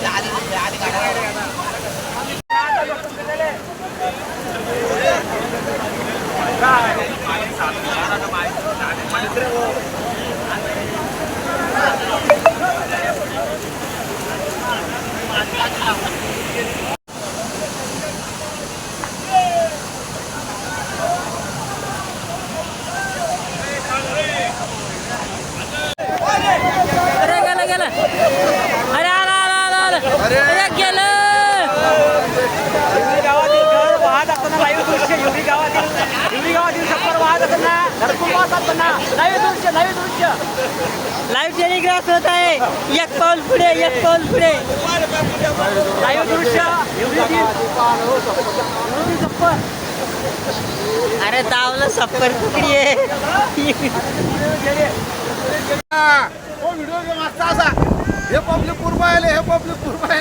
Ya, ada, ada, ada, ada. अरे आला आला आला आला. अरे गेलं. लाईव्ह टेलिग्राफ होत आहे. एक पाऊल पुढे एक पाऊल पुढे. लाईव्ह दृश्य अरे दावलं सप्पर कुकडी आहे? ये पब्लिक पूर्व आए हिप आपले पूर्व आए